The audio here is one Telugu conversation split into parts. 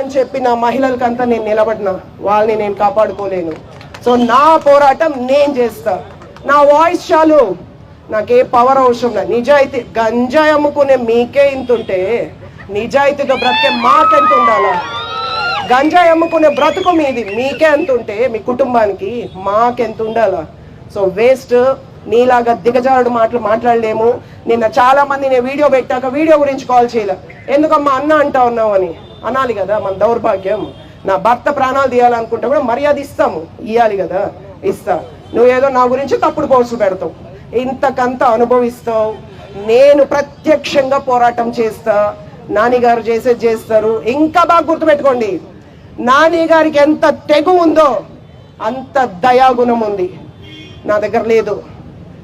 అని చెప్పి నా మహిళలకంతా నేను నిలబడినా. వాళ్ళని నేను కాపాడుకోలేను. సో నా పోరాటం నేను చేస్తా. నా వాయిస్ చాలు. నాకే పవర్ అవసరం లేదు. నిజాయితీ గంజాయి అమ్ముకునే మీకే ఇంత ఉంటే నిజాయితీగా బ్రతికే మాకెంత ఉండాలా? గంజాయి అమ్ముకునే బ్రతుకు మీది. మీకే ఎంత ఉంటే మీ కుటుంబానికి మాకెంత ఉండాలా? సో వేస్ట్ నీలాగా దిగజారుడు మాటలు మాట్లాడలేము. నిన్న చాలా మంది నేను వీడియో పెట్టాక వీడియో గురించి కాల్ చేయలే. ఎందుకమ్మా అన్న అంటా ఉన్నావు అని అనాలి కదా మన దౌర్భాగ్యం. నా భర్త ప్రాణాలు తీయాలనుకుంటే కూడా మర్యాద ఇస్తాము. ఇవ్వాలి కదా ఇస్తా. నువ్వేదో నా గురించి తప్పుడు పోస్టులు పెడతావు. ఇంతకంత అనుభవిస్తావు. నేను ప్రత్యక్షంగా పోరాటం చేస్తా. నాని గారు చేసేది చేస్తారు. ఇంకా బాగా గుర్తుపెట్టుకోండి. నాని గారికి ఎంత తెగు ఉందో అంత దయాగుణం ఉంది. నా దగ్గర లేదు.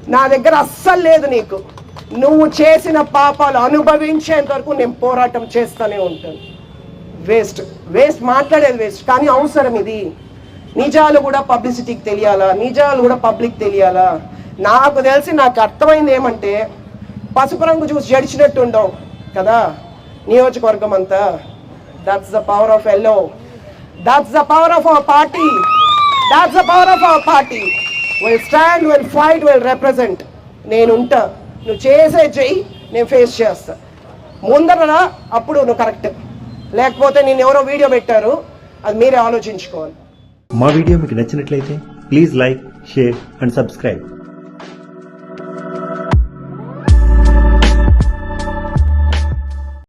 నా దగ్గర అస్సలు లేదు నీకు. నువ్వు చేసిన పాపాలు అనుభవించేంత వరకు నేను పోరాటం చేస్తూనే ఉంటాను. వేస్ట్. వేస్ట్ మాట్లాడేది వేస్ట్ కానీ అవసరం ఇది. నిజాలు కూడా పబ్లిసిటీకి తెలియాలా? నిజాలు కూడా పబ్లిక్ తెలియాలా? నాకు తెలిసి నాకు అర్థమైంది ఏమంటే పసుపు రంగు చూసి జడిచినట్టు ఉండవు కదా నియోజకవర్గం అంతా. That's the power of yellow that's the power of our party that's the power of our party will stand will fight will represent నేను ఉంటా. నువ్వు చేసే చెయ్యి నేను ఫేస్ చేస్తా. ముందర అప్పుడు నువ్వు కరెక్ట్ లేకపోతే నేను ఎవరో వీడియో పెట్టారు. అది మీరే ఆలోచించుకోవాలి. మా వీడియో మీకు నచ్చినట్లయితే please like share and subscribe.